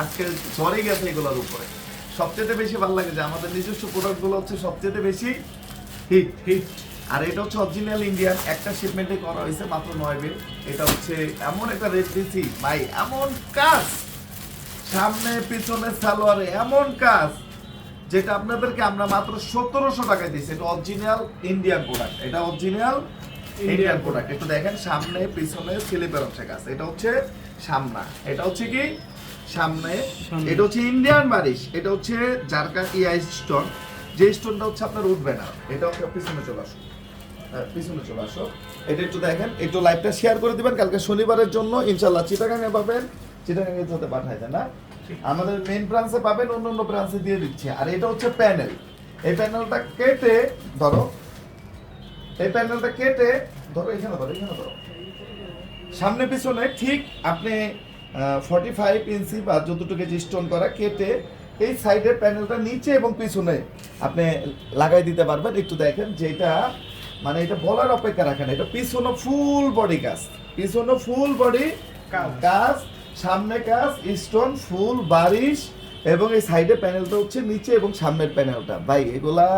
আজকে ঝরে গেছে এগুলোর উপরে। সবচেয়ে বেশি ভালো লাগে যে আমাদের নিজস্ব প্রোডাক্টগুলো হচ্ছে সবচেয়ে বেশি হিট হিট আর এটা হচ্ছে অরিজিনাল ইন্ডিয়ান একটা শিপমেন্টে করা হয়েছে মাত্র নয় বিল এটা হচ্ছে এমন একটা রেট দিচ্ছি ভাই এমন কাজ। সামনে পিছনে সালোয়ারে এমন কাজ যেটা আপনাদেরকে আমরা মাত্র সতেরোশো টাকায় দিচ্ছি এটা অরিজিনাল ইন্ডিয়ান প্রোডাক্ট এটা অরিজিনাল ইন্ডিয়ান প্রোডাক্ট একটু দেখেন সামনে পিছনে স্লিপের অংশে কাজ। এটা হচ্ছে সামনা। এটা হচ্ছে কি? সামনে। এটা হচ্ছে ইন্ডিয়ান বারিশ এটা হচ্ছে জারকা ইআই স্টোন যে স্টোনটা হচ্ছে আপনার উঠবে না এটা হচ্ছে পিছনে চলে আসো। হ্যাঁ, পিছনে চলে আসো। এটা একটু দেখেন একটু লাইভটা শেয়ার করে দিবেন। কালকে শনিবারের জন্য ইনশাল্লাহ চিটাগাঙে পাবেন। চিটাগাঙে যাতে পাঠায় দেয় না? আমাদের মেইন ব্রাঞ্চে পাবেন অন্য অন্য ব্রাঞ্চে দিয়ে দিচ্ছে। আর এটা হচ্ছে প্যানেল এই প্যানেলটা কেটে ধরো এই প্যানেলটা কেটে ধরো এখানে ধরো এখানে ধরো। সামনে পিছনে ঠিক আপনি ফর্টি ফাইভ ইঞ্চি বা যতটুকু যে স্টোন করা কেটে এই সাইডের প্যানেলটা নিচে এবং পিছনে আপনি লাগাই দিতে পারবেন। একটু দেখেন যেটা মানে এটা বলার অপেক্ষা রাখেন এটা পিছনে ফুল বডি কাজ। পিছনে ফুল বডি কাজ। কাজ সামনে কাজ স্টোন ফুল বারিশ এবং এই সাইডে প্যানেলটা হচ্ছে নিচে এবং সামনের প্যানেলটা ভাই এগুলা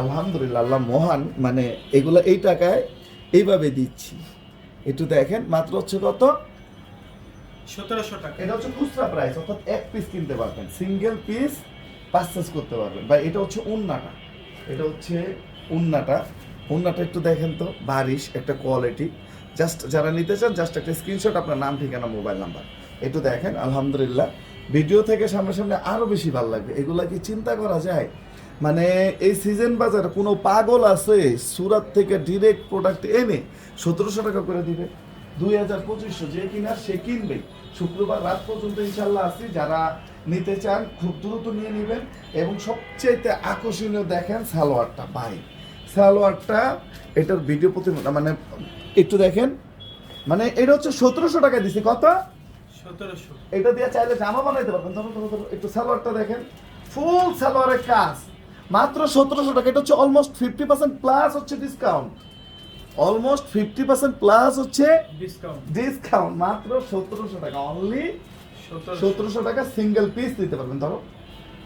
আলহামদুলিল্লাহ আল্লাহ মহান মানে এগুলা এই টাকায় এইভাবে দিচ্ছি। একটু দেখেন মাত্র হচ্ছে কত? সতেরোশো টাকা। এটা হচ্ছে খুচরা প্রাইস অর্থাৎ এক পিস কিনতে পারবেন। সিঙ্গেল পিস পারচেস করতে পারবেন। বা এটা হচ্ছে উন্নাটা। এটা হচ্ছে উন্নাটা। উন্নাটা একটু দেখেন তো, বারিশ, একটা কোয়ালিটি জাস্ট যারা নিতে চান জাস্ট একটা স্ক্রিনশট আপনার নাম, ঠিকানা মোবাইল নাম্বার একটু দেখেন, আলহামদুলিল্লাহ। ভিডিও থেকে সামনাসামনি আরও বেশি ভালো লাগবে। এগুলা কি চিন্তা করা যায়? মানে এই সিজন বাজারে কোনো পাগল আছে, সুরাত থেকে ডিরেক্ট প্রোডাক্ট এনে সতেরোশো টাকা করে দিবে? দুই হাজার পঁচিশশো যে কিনার সে কিনবে শুক্রবার রাত পর্যন্ত ইনশাল্লাহ আছি। যারা নিতে চান খুব দ্রুত নিয়ে নেবেন এবং সবচেয়ে আকর্ষণীয় দেখেন সালোয়ারটা। ভাই সালোয়ারটা এটার ভিডিও প্রতি মানে একটু দেখেন। মানে এটা হচ্ছে সতেরোশো টাকা দিছে। কত? সতেরোশো। এটা দিয়ে চাইলে জামা বানাইতে পারবেন। ধরো একটু সালোয়ারটা দেখেন। ফুল সালোয়ারের কাজ। মাত্র সতেরোশো টাকা। এটা হচ্ছে অলমোস্ট ফিফটি পার্সেন্ট প্লাস হচ্ছে discount almost fifty percent plus হচ্ছে ডিসকাউন্ট ডিসকাউন্ট মাত্র সতেরোশো টাকা। অনলি সতেরোশো। টাকা সিঙ্গেল পিস নিতে পারবেন ধরো।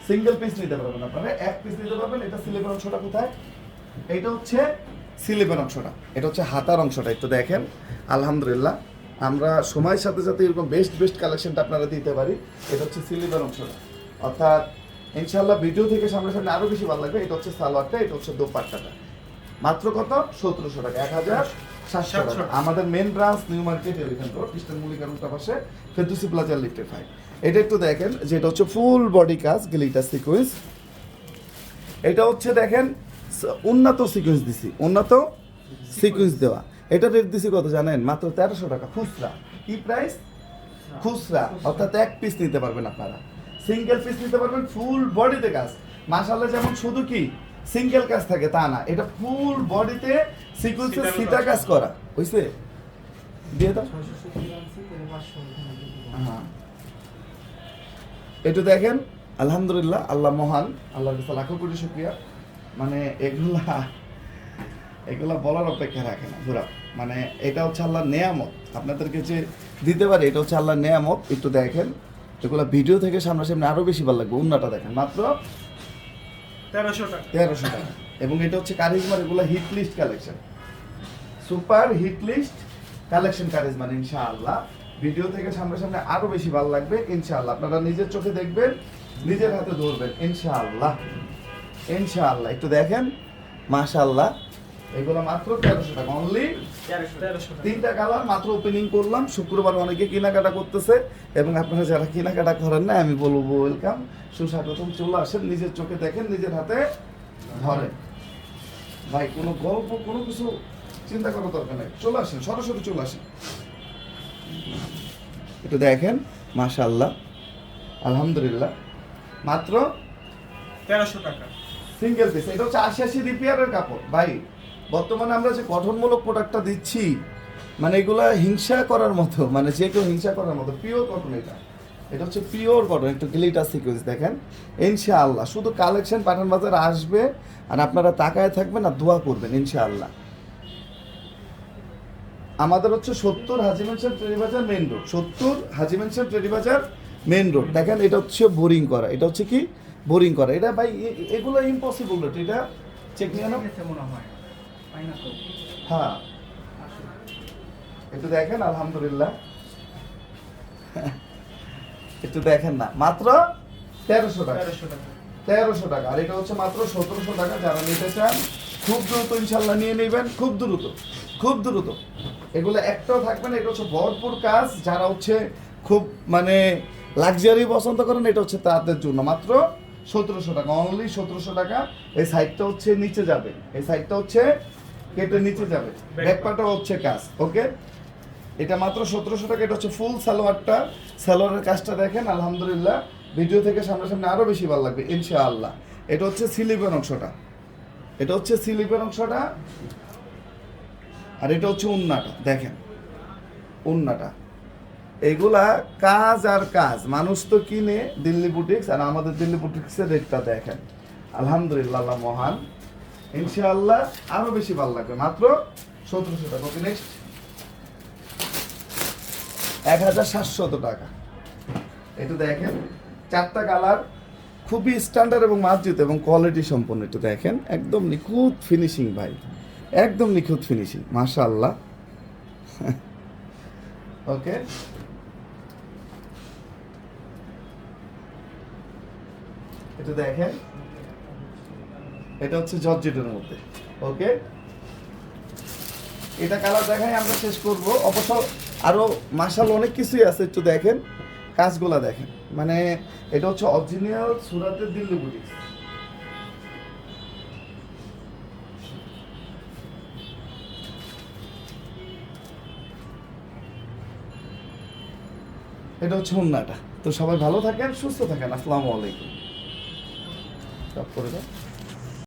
সিঙ্গেল পিস নিতে পারবেন আপনারা। এক পিস নিতে পারবেন এটা সিলেবের অংশটা কোথায়? এটা হচ্ছে সিলেবের অংশটা। এটা হচ্ছে হাতার অংশটা একটু দেখেন। আলহামদুলিল্লাহ আমরা সময়ের সাথে সাথে এরকম বেস্ট বেস্ট কালেকশনটা আপনারা দিতে পারি। এটা হচ্ছে সিলেবের অংশটা। অর্থাৎ ইনশাল্লাহ ভিডিও থেকে সামনে সামনে আরও বেশি ভালো লাগবে। এটা হচ্ছে সালোয়ারটা এটা হচ্ছে দোপাট্টাটা। মাত্র কত? সতেরোশো টাকা এক হাজার সাতশো টাকা। আমাদের main branch New Market road Eastern মুলিকার উল্টা পাশে ফেরদুসি প্লাজার লিফটে ফাইভ এটা একটু দেখেন যেটা হচ্ছে ফুল বডি কাজ গ্লিটার সিকুয়েন্স এটা হচ্ছে দেখেন উন্নত সিকুয়েন্স দিছি উন্নত সিকুয়েন্স দেওয়া। এটা রেট দিছি কত জানেন? মাত্র তেরোশো টাকা খুচরা। কি প্রাইস খুচরা। অর্থাৎ এক পিস নিতে পারবেন আপনারা। সিঙ্গেল পিস নিতে পারবেন ফুল বডিতে কাজ মাসাল্লাহ যেমন শুধু কি? সিঙ্গেল কাজ থাকে তা না। এটা ফুল বডিতে সিকুয়েন্সের সিটা কাজ করা বুঝছে দিয়ে দাও। হ্যাঁ। একটু দেখেন আলহামদুলিল্লাহ আল্লাহ মহান আল্লাহর কাছে লাখো কোটি শুক্রিয়া। মানে এগুলা এগুলা বলার অপেক্ষা রাখে না পুরা মানে এটা হচ্ছে আল্লাহর নেয়ামত। আপনাদেরকে যে দিতে পারে এটা হচ্ছে আল্লাহর নেয়ামত। একটু দেখেন এগুলা ভিডিও থেকে সামনাসামনি আরও বেশি ভালো লাগবে উন্নাটা দেখেন। মাত্র তেরোশো টাকা। তেরোশো টাকা। এবং এটা হচ্ছে কারিজমার এগুলো hit list collection super hit list collection কারিজমার ইনশাআল্লাহ। ভিডিও থেকে সামনে সামনে আরও বেশি ভালো লাগবে, ইনশাআল্লাহ। আপনারা নিজের চোখে দেখবেন, নিজের হাতে ধরবেন, ইনশাআল্লাহ। ইনশাআল্লাহ। একটু দেখেন, মাশাআল্লাহ। এগুলো মাত্র তেরোশো টাকা। অনলি তিনটা কালার মাত্র ওপেনিং করলাম। শুক্রবার অনেকে কেনাকাটা করতেছে এবং আপনারা যারা কেনাকাটা করেন না আমি বলব ওয়েলকাম সুস্বাগতম চলে আসেন নিজের চোখে দেখেন নিজের হাতে ধরেন। ভাই কোনো গল্প কোনো কিছু চিন্তা করার দরকার নেই। চলে আসেন সরাসরি চলে আসেন। একটু দেখেন মাশাল্লাহ আলহামদুলিল্লাহ। মাত্র তেরোশো টাকা। সিঙ্গেল পিস এটা হচ্ছে আশি আশি রিপেয়ারের কাপড়। ভাই বর্তমানে আমরা যে গঠনমূলক প্রোডাক্টটা দিচ্ছি মানে এগুলা হিংসা করার মতো মানে যে কেউ হিংসা করার মতো পিওর কটন এটা। এটা হচ্ছে পিওর কটন একটু গ্লিটার সিকুয়েন্স দেখেন। ইনশাআল্লাহ, শুধু কালেকশন পাঠান বাজার আসবে, আর আপনারা তাকায় থাকবেন আর দোয়া করবেন, ইনশাআল্লাহ। আমাদের হচ্ছে সত্তর হাজি মেনশন ট্রেডি বাজার মেইন রোড সত্তর হাজি মেনশন ট্রেডি বাজার মেন রোড দেখেন, এটা হচ্ছে বোরিং করা, এটা হচ্ছে কি? বোরিং করা। এটা ভাই এগুলো ইম্পসিবল রেট এটা চেক নিয়ে মনে হয়। হ্যাঁ। একটু দেখেন আলহামদুলিল্লাহ। একটু দেখেন না। মাত্র তেরোশো টাকা। তেরোশো টাকা। আর এটা হচ্ছে মাত্র সতেরোশো টাকা। যারা নিতে চান খুব দ্রুত ইনশাল্লাহ নিয়ে নেবেন। খুব দ্রুত। খুব দ্রুত। এগুলো একটাও থাকবে না। এটা হচ্ছে ভরপুর কাজ। যারা হচ্ছে খুব মানে লাক্সারি পছন্দ করেন এটা হচ্ছে তাদের জন্য। মাত্র সতেরোশো টাকা। অনলি সতেরোশো টাকা। এই সাইডটা হচ্ছে নিচে যাবে। এই সাইডটা হচ্ছে কেটে নিচে যাবে। ব্যাকপাটা হচ্ছে কাজ ওকে এটা মাত্র সতেরোশো টাকা, এটা হচ্ছে ফুল সালোয়ারটা। সালোয়ারের কাজটা দেখেন, আলহামদুলিল্লাহ। ভিডিও থেকে সামনাসামনি আরও বেশি ভালো লাগবে, ইনশাআল্লাহ। এটা হচ্ছে স্লিপের অংশটা। এটা হচ্ছে স্লিপের অংশটা। আর এটা হচ্ছে উন্নাটা, দেখেন। উন্নাটা। এগুলা কাজ আর কাজ। মানুষ তো কিনে দিল্লি বুটিক্স আর আমাদের দিল্লি বুটিক্সের রেটটা দেখেন। আলহামদুলিল্লাহ মহান। ইনশাআল্লাহ আরও বেশি ভালো লাগবে। মাত্র সতেরোশো টাকা। ওকে নেক্সট এক হাজার সাতশত টাকা। এটা দেখেন, চারটা কালার খুবই স্ট্যান্ডার্ড এবং মার্জিত এবং কোয়ালিটি সম্পন্ন। একটু দেখেন, একদম নিখুঁত ফিনিশিং ভাই। একদম নিখুঁত ফিনিশিং মাশাআল্লাহ। ওকে এটা দেখেন এটা হচ্ছে জর্জেটের মধ্যে, ওকে? এটা কালার দেখাই, আমরা শেষ করব। অবশ্য আরও মাসাল অনেক কিছুই আছে, একটু দেখেন, কাজগুলা দেখেন। মানে এটা হচ্ছে অরিজিনাল সুরাতের দিল্লি বুটিক্স এটা হচ্ছে হুন্নাটা। তো সবাই ভালো থাকেন, সুস্থ থাকেন। আসসালামু আলাইকুম।